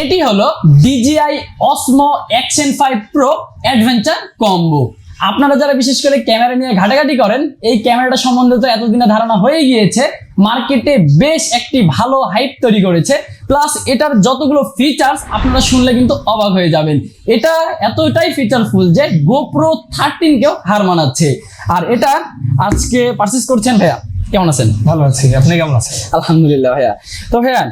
এটি হলো DJI Osmo Action 5 Pro Adventure Combo আপনারা যারা বিশেষ করে ক্যামেরা নিয়ে ঘাটাঘাটি করেন, এই ক্যামেরাটা সম্বন্ধে তো এতদিনে ধারণা হয়ে গিয়েছে, মার্কেটে বেশ একটি ভালো হাইপ তৈরি করেছে। প্লাস এটার যতগুলো ফিচার্স আপনারা শুনলে কিন্তু অবাক হয়ে যাবেন। এটা এতটাই ফিচারফুল যে গোপ্রো থার্টিনকেও হার মানাচ্ছে। আর এটা আজকে পারচেস করছেন ভাইয়া? কেমন আছেন? ভালো আছি। আপনি কেমন আছেন? আলহামদুলিল্লাহ ভাইয়া। তো ভাইয়া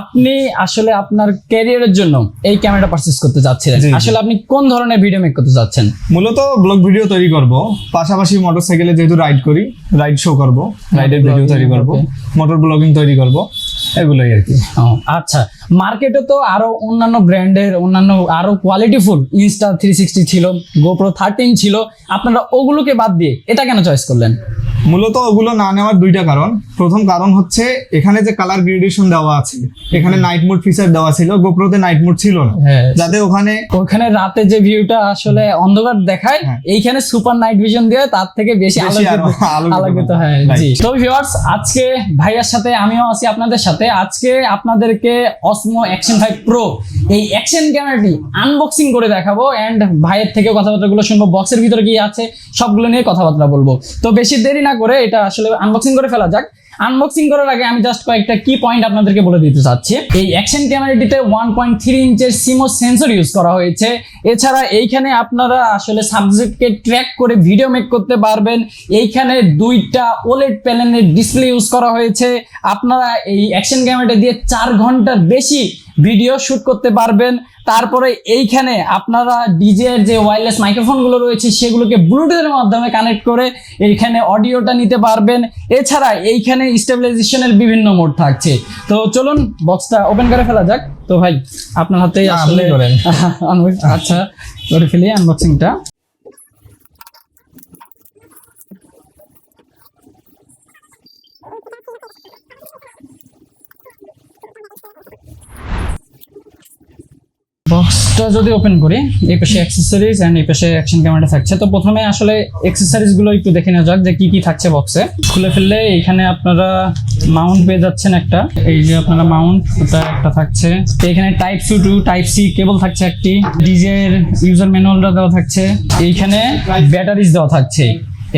আপনি আসলে আপনার ক্যারিয়ারের জন্য এই ক্যামেরাটা পারচেস করতে চাচ্ছিলেন। আসলে আপনি কোন ধরনের ভিডিও মেক করতে চাচ্ছেন মূলত ব্লগ ভিডিও তৈরি করব। পাশাপাশি মোটরসাইকেলে যেহেতু রাইড করি রাইড শো করব রাইডের ভিডিও তৈরি করব মোটর ব্লগিং তৈরি করব এগুলোই আর কি। আচ্ছা। মার্কেটে তো আরও অন্যান্য ব্র্যান্ডের অন্যান্য আরও কোয়ালিটি কোয়ালিটিফুল ইনস্টা থ্রি সিক্সটি ছিল গোপ্রো থার্টিন ছিল। আপনারা ওগুলোকে বাদ দিয়ে এটা কেন চয়েস করলেন? মূলত ওগুলো না নেওয়ার দুইটা কারণ। প্রথম কারণ হচ্ছে এখানে যে কালার গ্রেডেশন দেওয়া আছে এখানে নাইট মোড ফিচার দেওয়া ছিল গোপ্রোতে নাইট মোড ছিল না। হ্যাঁ যাতে ওখানে ওখানে রাতে যে ভিউটা আসলে অন্ধকার দেখায় হ্যাঁ। এইখানে সুপার নাইট ভিশন দিয়ে তার থেকে বেশি আলোকিত হয়। হয়। জি। তো ভিউয়ার্স আজকে ভাইয়ার সাথে আমিও আছি আপনাদের সাথে। আজকে আপনাদেরকে অসমো অ্যাকশন ফাইভ প্রো এই অ্যাকশন ক্যামেরাটি আনবক্সিং করে দেখাবো। এন্ড ভাইয়ের থেকে কথাবার্তাগুলো শুনব বক্সের ভিতরে কি আছে সবগুলো নিয়ে কথাবার্তা বলব। তো বেশি দেরি না করে এটা আসলে আনবক্সিং করে ফেলা যাক। আনবক্সিং করার আগে আমি জাস্ট কয়েকটা কি পয়েন্ট আপনাদেরকে বলে দিতে চাচ্ছি। এই অ্যাকশন ক্যামেরাটিতে ওয়ান পয়েন্ট থ্রি ইঞ্চের সিমো সেন্সর ইউজ করা হয়েছে। এছাড়া এইখানে আপনারা আসলে সাবজেক্টকে ট্র্যাক করে ভিডিও মেক করতে পারবেন। এইখানে দুইটা ওলেড প্যানেলের ডিসপ্লে ইউজ করা হয়েছে। আপনারা এই অ্যাকশন ক্যামেরাটা দিয়ে চার ঘণ্টার বেশি ভিডিও শ্যুট করতে পারবেন। তারপরে এইখানে আপনারা ডিজের এর যে ওয়্যারলেস মাইক্রোফোনগুলো রয়েছে সেগুলোকে ব্লুটুথের মাধ্যমে কানেক্ট করে এইখানে অডিওটা নিতে পারবেন। এছাড়া এইখানে স্টেবিলাইজেশনের বিভিন্ন মোড থাকছে। তো চলুন বক্সটা ওপেন করে ফেলা যাক। তো ভাই আপনার হাতেই আসলে করেন। আচ্ছা করে ফেলি আনবক্সিংটা। বক্সটা যদি ওপেন করি, এই পাশে অ্যাক্সেসরিজ এন্ড এই পাশে অ্যাকশন ক্যামেরা থাকছে। তো প্রথমে আসলে অ্যাক্সেসরিজগুলো একটু দেখে নেওয়া যাক যে কি কি থাকছে বক্সে খুলে ফেললে এখানে আপনারা মাউন্ট পেয়ে যাচ্ছেন একটা। এই যে আপনারা মাউন্ট ওটা একটা থাকছে। তো এখানে type C to type C cable থাকছে একটি। ডিজের ইউজার ম্যানুয়ালটা দেওয়া থাকছে। এইখানে ব্যাটারিজ দেওয়া থাকছে।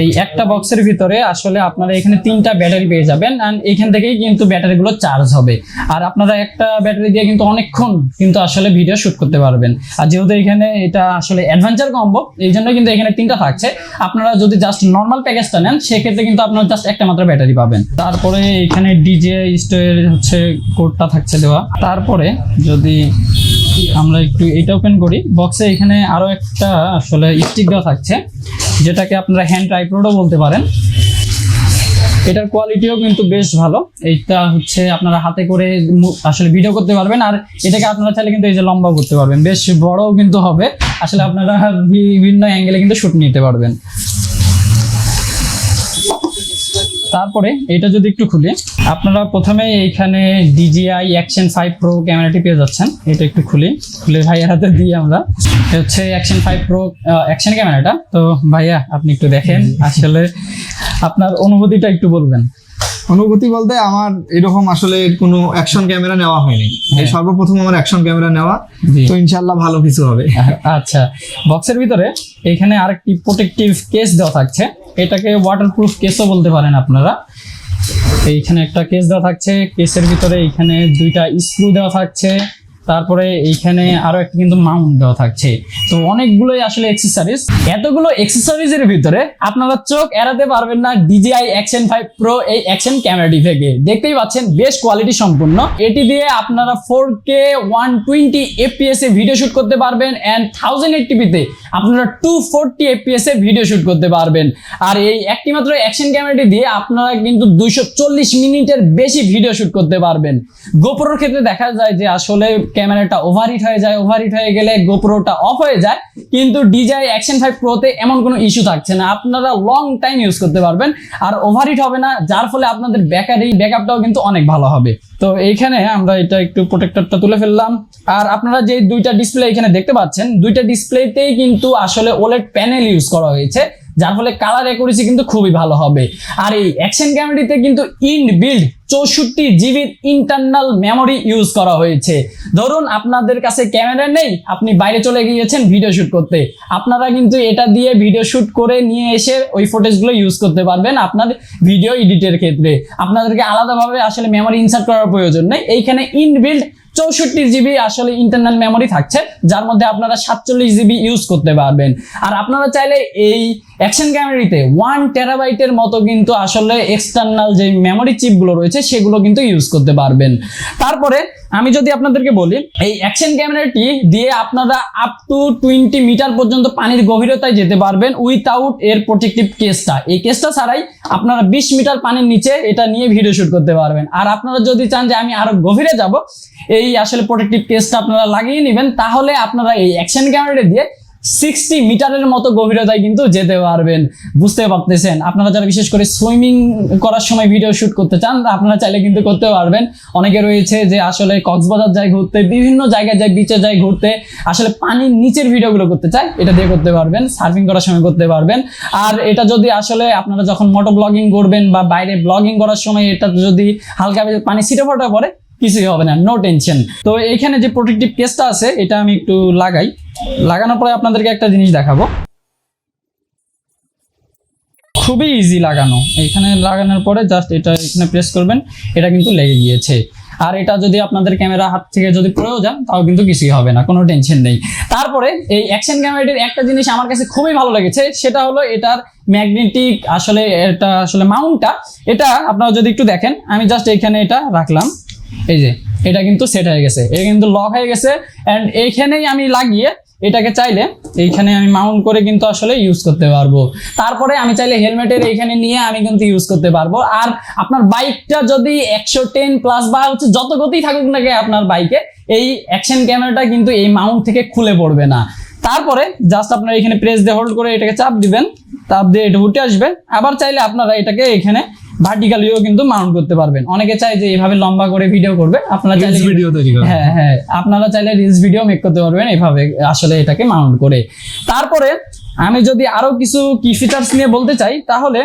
এই একটা বক্সের ভিতরে আসলে আপনারা এখানে তিনটা ব্যাটারি পেয়ে যাবেন অ্যান্ড এখান থেকেই কিন্তু ব্যাটারিগুলো চার্জ হবে। আর আপনারা একটা ব্যাটারি দিয়ে কিন্তু অনেকক্ষণ কিন্তু আসলে ভিডিও শুট করতে পারবেন। আর যেহেতু এখানে এটা আসলে অ্যাডভেঞ্চার কম্বো এই জন্য কিন্তু এখানে তিনটা থাকছে। আপনারা যদি জাস্ট নর্মাল প্যাকেজটা নেন, সেক্ষেত্রে কিন্তু আপনারা জাস্ট একটা মাত্র ব্যাটারি পাবেন। তারপরে এখানে ডিজে স্টোরের হচ্ছে কোডটা থাকছে দেওয়া। তারপরে যদি আমরা একটু এটা ওপেন করি বক্সে এখানে আরও একটা আসলে স্টিক দেওয়া থাকছে। যেটাকে আপনারা হ্যান্ড ট্রাইপ্রোডও বলতে পারেন। এটার কোয়ালিটিও কিন্তু বেশ ভালো। এইটা হচ্ছে আপনারা হাতে করে আসলে ভিডিও করতে পারবেন আর এটাকে আপনারা চাইলে কিন্তু এই যে লম্বা করতে পারবেন। বেশ বড়ও কিন্তু হবে। আসলে আপনারা বিভিন্ন অ্যাঙ্গেলে কিন্তু শ্যুট নিতে পারবেন। তারপরে এটা যদি একটু খুলি আপনারা প্রথমে এইখানে ডিজিআই অ্যাকশন ফাইভ প্রো ক্যামেরাটি পেয়ে যাচ্ছেন। এটা একটু খুলি। খুলে ভাইয়ার হাতে দিই আমরা। এটা হচ্ছে অ্যাকশন ফাইভ প্রো অ্যাকশন ক্যামেরাটা। তো ভাইয়া আপনি একটু দেখেন। আসলে আপনার অনুভূতিটা একটু বলবেন। অনুভূতি বলতে আমার এরকম আসলে কোনো অ্যাকশন ক্যামেরা নেওয়া হয়নি। এই সর্বপ্রথম আমার অ্যাকশন ক্যামেরা নেওয়া। তো ইনশাল্লাহ ভালো কিছু হবে। আচ্ছা। বক্সের ভিতরে এখানে আরেকটি প্রোটেক্টিভ কেস দেওয়া থাকছে। এটাকে ওয়াটারপ্রুফ কেসও বলতে পারেন আপনারা। এইখানে একটা কেস দেওয়া থাকছে। কেসের ভিতরে এইখানে দুইটা স্ক্রু দেওয়া থাকছে। তারপরে এইখানে আরও একটা কিন্তু মাউন্ট দেওয়া থাকছে। তো অনেকগুলোই আসলে এক্সেসরিজ এতগুলো এক্সেসরিজের ভিতরে আপনারা চোখ এড়াতে পারবেন না ডিজিআই অ্যাকশন ফাইভ প্রো এই অ্যাকশন ক্যামেরাটি থেকে। দেখতেই পাচ্ছেন, বেশ কোয়ালিটি সম্পূর্ণ। এটি দিয়ে আপনারা four K one twenty FPS এ ভিডিও শুট করতে পারবেন অ্যান্ড থাউজেন্ড এইটটিপিতে আপনারা টু ফোরটি এফপিএস এ ভিডিও শুট করতে পারবেন। আর এই একটি মাত্র অ্যাকশন ক্যামেরাটি দিয়ে আপনারা কিন্তু দুইশো চল্লিশ মিনিটের বেশি ভিডিও শুট করতে পারবেন। গোপ্রোর ক্ষেত্রে দেখা যায় যে আসলে ক্যামেরাটা ওভারহিট হয়ে যায় ওভারহিট হয়ে গেলে গোপ্রোটা অফ হয়ে যায়, কিন্তু ডিজাই অ্যাকশন ফাইভ প্রোতে এমন কোনো ইস্যু থাকছে না। আপনারা লং টাইম ইউজ করতে পারবেন, আর ওভারহিট হবে না, যার ফলে আপনাদের ব্যাটারি ব্যাকআপটাও কিন্তু অনেক ভালো হবে। তো এইখানে আমরা এটা একটু প্রোটেক্টরটা তুলে ফেললাম। আর আপনারা যে দুইটা ডিসপ্লে এখানে দেখতে পাচ্ছেন, দুইটা ডিসপ্লেতেই কিন্তু আসলে ওলেট প্যানেল ইউজ করা হয়েছে। যার ফলে কালার অ্যাকুরেসি কিন্তু খুবই ভালো হবে। আর এই অ্যাকশন ক্যামেরাটিতে কিন্তু ইনবিল্ড চৌষট্টি জিবির ইন্টারনাল মেমোরি ইউজ করা হয়েছে। ধরুন আপনাদের কাছে ক্যামেরা নেই, আপনি বাইরে চলে গিয়েছেন ভিডিও শুট করতে। আপনারা কিন্তু এটা দিয়ে ভিডিও শুট করে নিয়ে এসে ওই ফুটেজগুলো ইউজ করতে পারবেন আপনার ভিডিও এডিটের ক্ষেত্রে। আপনাদেরকে আলাদাভাবে আসলে মেমোরি ইনসার্ট করার প্রয়োজন নেই। এইখানে ইনবিল্ড চৌষট্টি জিবি আসলে ইন্টারনাল মেমোরি থাকছে, যার মধ্যে আপনারা সাতচল্লিশ জিবি ইউজ করতে পারবেন। আর আপনারা চাইলে এই অ্যাকশন ক্যামেরাতে ওয়ান টেরাবাইটের মতো কিন্তু আসলে এক্সটার্নাল যে মেমোরি চিপগুলো রয়েছে, সেগুলো কিন্তু ইউজ করতে পারবেন। তারপরে আমি যদি আপনাদেরকে বলি, এই অ্যাকশন ক্যামেরাটি দিয়ে আপনারা আপ টু টোয়েন্টি মিটার পর্যন্ত পানির গভীরতায় যেতে পারবেন উইথাউট এর প্রোটেক্টিভ কেসটা এই কেসটা ছাড়াই আপনারা বিশ মিটার পানির নিচে এটা নিয়ে ভিডিও শুট করতে পারবেন। আর আপনারা যদি চান যে আমি আরও গভীরে যাব, এই আসলে প্রোটেক্টিভ কেসটা আপনারা লাগিয়ে নেবেন, তাহলে আপনারা এই অ্যাকশন ক্যামেরাটা দিয়ে সিক্সটি মিটারের মতো গভীরতায় কিন্তু যেতে পারবেন। বুঝতে পারতেছেন? আপনারা যারা বিশেষ করে সুইমিং করার সময় ভিডিও শুট করতে চান, আপনারা চাইলে কিন্তু করতে পারবেন। অনেকে রয়েছে যে আসলে কক্সবাজার যায় ঘুরতে, বিভিন্ন জায়গায় যায় বিচে যায় ঘুরতে, আসলে পানির নিচের ভিডিওগুলো করতে চায়, এটা দিয়ে করতে পারবেন সার্ফিং করার সময় করতে পারবেন। আর এটা যদি আসলে আপনারা যখন মোটো ব্লগিং করবেন বা বাইরে ব্লগিং করার সময় এটা যদি হালকা পানি ছিটে ফোটা পড়ে কিছুই হবে না নো টেনশন তো এখানে যে প্রোটেক্টিভ কেসটা আছে, এটা আমি একটু লাগাই। লাগানোর পরে আপনাদেরকে একটা জিনিস দেখাবো। খুবই ইজি লাগানো। এখানে লাগানোর পরে জাস্ট এটা এখানে প্রেস করবেন, এটা কিন্তু লেগে গিয়েছে। আর এটা যদি আপনাদের ক্যামেরা হাত থেকে যদি যান, তাও কিন্তু কিছুই হবে না, কোনো টেনশন নেই। তারপরে এই অ্যাকশন ক্যামেরাটির একটা জিনিস আমার কাছে খুবই ভালো লেগেছে, সেটা হলো এটার ম্যাগনেটিক আসলে এটা আসলে মাউন্টটা এটা আপনারা যদি একটু দেখেন, আমি জাস্ট এখানে এটা রাখলাম। এই যে, এটা কিন্তু সেট হয়ে গেছে। এটা কিন্তু লক হয়ে গেছে। অ্যান্ড এইখানেই আমি লাগিয়ে এটাকে চাইলে এইখানে আমি মাউন্ট করে কিন্তু আসলে ইউজ করতে পারব। তারপরে আমি চাইলে হেলমেটের এইখানে নিয়ে আমি কিন্তু ইউজ করতে পারব। আর আপনার বাইকটা যদি একশো টেন প্লাস বা হচ্ছে যত গতি থাকুক না আপনার বাইকে এই অ্যাকশন ক্যামেরাটা কিন্তু এই মাউন্ট থেকে খুলে পড়বে না। তারপরে জাস্ট আপনারা এখানে প্রেস দিয়ে হোল্ড করে এটাকে চাপ দিবেন। চাপ দিয়ে এটা উঠে আসবে। আবার চাইলে আপনারা এটাকে এখানে ভার্টিক্যালিও কিন্তু মাউন্ট করতে পারবেন। অনেকে চায় যে এভাবে লম্বা করে ভিডিও করবে আপনারা চাইলে ভিডিও তৈরি হ্যাঁ হ্যাঁ আপনারা চাইলে রিলস ভিডিও মেক করতে পারবেন এভাবে আসলে এটাকে মাউন্ট করে। তারপরে আমি যদি আরও কিছু কি ফিচার্স নিয়ে বলতে চাই তাহলে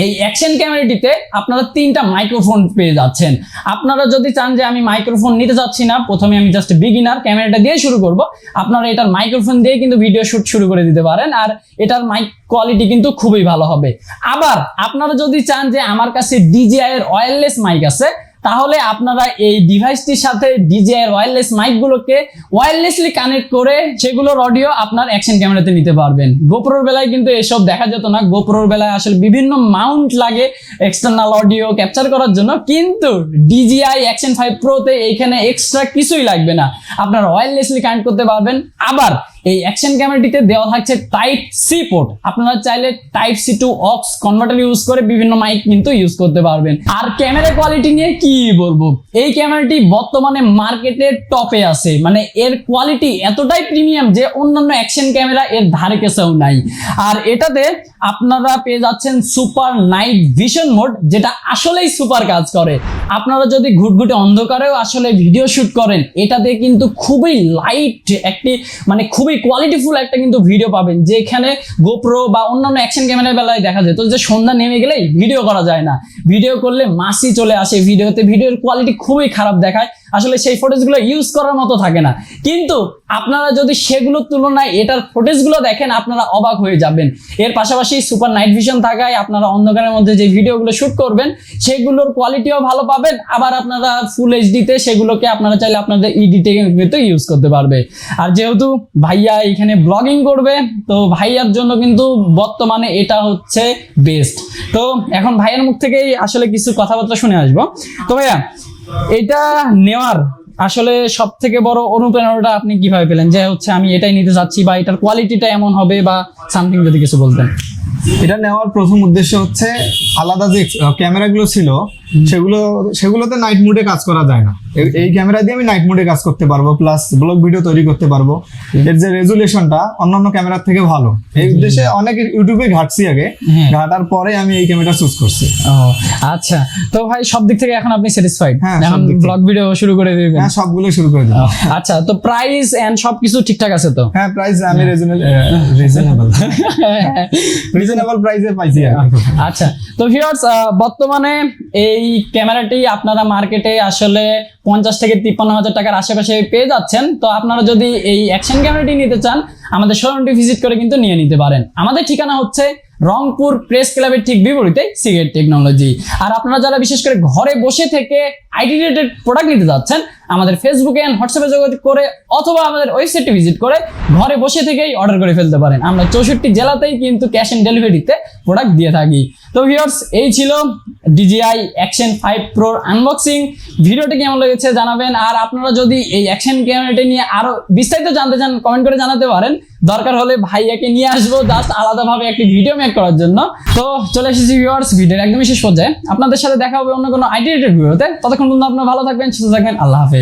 এই অ্যাকশন ক্যামেরাটিতে আপনারা তিনটা মাইক্রোফোন পেয়ে যাচ্ছেন। আপনারা যদি চান যে আমি মাইক্রোফোন নিতে চাচ্ছি না, প্রথমে আমি জাস্ট বিগিনার ক্যামেরাটা দিয়ে শুরু করব। আপনারা এটার মাইক্রোফোন দিয়ে কিন্তু ভিডিও শুট শুরু করে দিতে পারেন, আর এটার মাইক কোয়ালিটি কিন্তু খুবই ভালো হবে। আবার আপনারা যদি চান যে আমার কাছে ডিজিআই এর ওয়্যারলেস মাইক আছে তাহলে আপনারা এই ডিভাইসটির সাথে ডিজে এর ওয়্যারলেস মাইকগুলোকে ওয়্যারলেসলি কানেক্ট করে সেগুলোর অডিও আপনার অ্যাকশন ক্যামেরাতে নিতে পারবেন। গোপ্রোর বেলায় কিন্তু এসব দেখা যেত না। গোপ্রোর বেলায় আসলে বিভিন্ন মাউন্ট লাগে এক্সটার্নাল অডিও ক্যাপচার করার জন্য। কিন্তু ডিজিআই অ্যাকশন ফাইভ প্রোতে এইখানে এক্সট্রা কিছুই লাগবে না। আপনারা ওয়্যারলেসলি কানেক্ট করতে পারবেন। আবার এই অ্যাকশন ক্যামেরাটিতে দেওয়া থাকছে টাইপ সি পোর্ট আপনারা চাইলে type C to aux converter use করে বিভিন্ন মাইক কিন্তু ইউজ করতে পারবেন। আর ক্যামেরা কোয়ালিটি নিয়ে কি বলব? এই ক্যামেরাটি বর্তমানে মার্কেটের টপে আছে। মানে এর কোয়ালিটি এতটাই প্রিমিয়াম যে অন্যান্য অ্যাকশন ক্যামেরা এর ধারে কাছেও নাই। আর এটাতে আপনারা পেয়ে যাচ্ছেন সুপার নাইট ভিশন মোড যেটা আসলেই সুপার কাজ করে। আপনারা যদি ঘুটঘুটে অন্ধকারেও আসলে ভিডিও শুট করেন এটাতে কিন্তু খুবই লাইট একটি মানে খুবই কোয়ালিটিফুল একটা কিন্তু ভিডিও পাবেন। যেখানে গোপ্রো বা অন্যান্য অ্যাকশন ক্যামেরার বেলায় দেখা যায়। তো যে সন্ধ্যা নেমে গেলেই ভিডিও করা যায় না। ভিডিও করলে মাসি চলে আসে ভিডিওতে ভিডিওর কোয়ালিটি খুবই খারাপ দেখায়। আসলে সেই ফুটেজগুলো ইউজ করার মতো থাকে না। কিন্তু আপনারা যদি সেগুলোর তুলনায় এটার ফুটেজগুলো দেখেন, আপনারা অবাক হয়ে যাবেন। এর পাশাপাশি সুপার নাইট ভিশন থাকায় আপনারা অন্ধকারের মধ্যে যে ভিডিওগুলো শুট করবেন, সেগুলোর কোয়ালিটিও ভালো পাবেন। আবার আপনারা ফুল এইচডিতে সেগুলোকে আপনারা চাইলে আপনাদের এডিটিং কিন্তু ইউজ করতে পারবে। আর যেহেতু ভাইয়া এখানে ব্লগিং করবে, তো ভাইয়ার জন্য কিন্তু বর্তমানে এটা হচ্ছে বেস্ট তো এখন ভাইয়ের মুখ থেকেই আসলে কিছু কথাবার্তা শুনে আসব। তো ভাইয়া এটা নেওয়ার আসলে সব থেকে বড় অনুপ্রেরণাটা আপনি কীভাবে পেলেন? যে হচ্ছে আমি এটাই নিতে চাচ্ছি বা এটার কোয়ালিটিটা এমন হবে বা সামথিং যদি কিছু বলতেন। এটা নেওয়ার প্রথম উদ্দেশ্য হচ্ছে আলাদা যে ক্যামেরাগুলো ছিল সেগুলো সেগুলোতে নাইট মোডে কাজ করা যায় না। এই ক্যামেরা দিয়ে আমি নাইট মোডে কাজ করতে পারব প্লাস ব্লগ ভিডিও তৈরি করতে পারব। এর যে রেজুলেশনটা অন্যান্য ক্যামেরার থেকে ভালো। এই উদ্দেশ্যে অনেক ইউটিউবে ঘাটছি আগে। হ্যাঁ। ঘাটার পরে আমি এই ক্যামেরা চুজ করছি। আচ্ছা। তো ভাই সব দিক থেকে এখন আপনি স্যাটিসফাইড হ্যাঁ, এখন ব্লগ ভিডিও শুরু করে দিবেন? হ্যাঁ সবগুলো শুরু করে দিলাম আচ্ছা তো প্রাইস এন্ড সবকিছু ঠিকঠাক আছে তো? হ্যাঁ প্রাইস আমি রিজনেবল রিজনেবল প্রাইসে পাইছি আচ্ছা তো ভিউয়ার্স বর্তমানে এই ক্যামেরাটি আপনারা মার্কেটে আসলে পঞ্চাশ থেকে তিপ্পান্ন হাজার টাকার আশেপাশে পেয়ে যাচ্ছেন। তো আপনারা যদি এই অ্যাকশন ক্যামেরাটি নিতে চান, আমাদের শোরুমটি ভিজিট করে কিন্তু নিয়ে নিতে পারেন। আমাদের ঠিকানা হচ্ছে রংপুর প্রেস ক্লাবের ঠিক বিপরীতে সিগারেট টেকনোলজি আর আপনারা যারা বিশেষ করে ঘরে বসে থেকে আইটি রিলেটেড প্রোডাক্ট নিতে যাচ্ছেন, আমাদের ফেসবুকে এন্ড হোয়াটসঅ্যাপে যোগাযোগ করে অথবা আমাদের ওয়েবসাইটটি ভিজিট করে ঘরে বসে থেকেই অর্ডার করে ফেলতে পারেন। আমরা চৌষট্টি জেলাতেই কিন্তু ক্যাশ অন ডেলিভারিতে প্রোডাক্ট দিয়ে থাকি। তো ভিউয়ার্স এই ছিল ডিজিআই অ্যাকশন ফাইভ প্রোর আনবক্সিং ভিডিওটি কেমন লেগেছে জানাবেন। আর আপনারা যদি এই অ্যাকশন ক্যামেরাটি নিয়ে আরও বিস্তারিত জানতে চান কমেন্ট করে জানাতে পারেন। দরকার হলে ভাইয়াকে নিয়ে আসব জাস্ট আলাদাভাবে একটি ভিডিও মেক করার জন্য। তো চলে এসেছি ভিউয়ার্স ভিডিওর একদমই শেষ পর্যায়ে। আপনাদের সাথে দেখা হবে অন্য কোনো আইডিয়েটেড ভিডিওতে ততক্ষণ পর্যন্ত আপনারা ভালো থাকবেন, সুস্থ থাকবেন, আল্লাহ হাফেজ।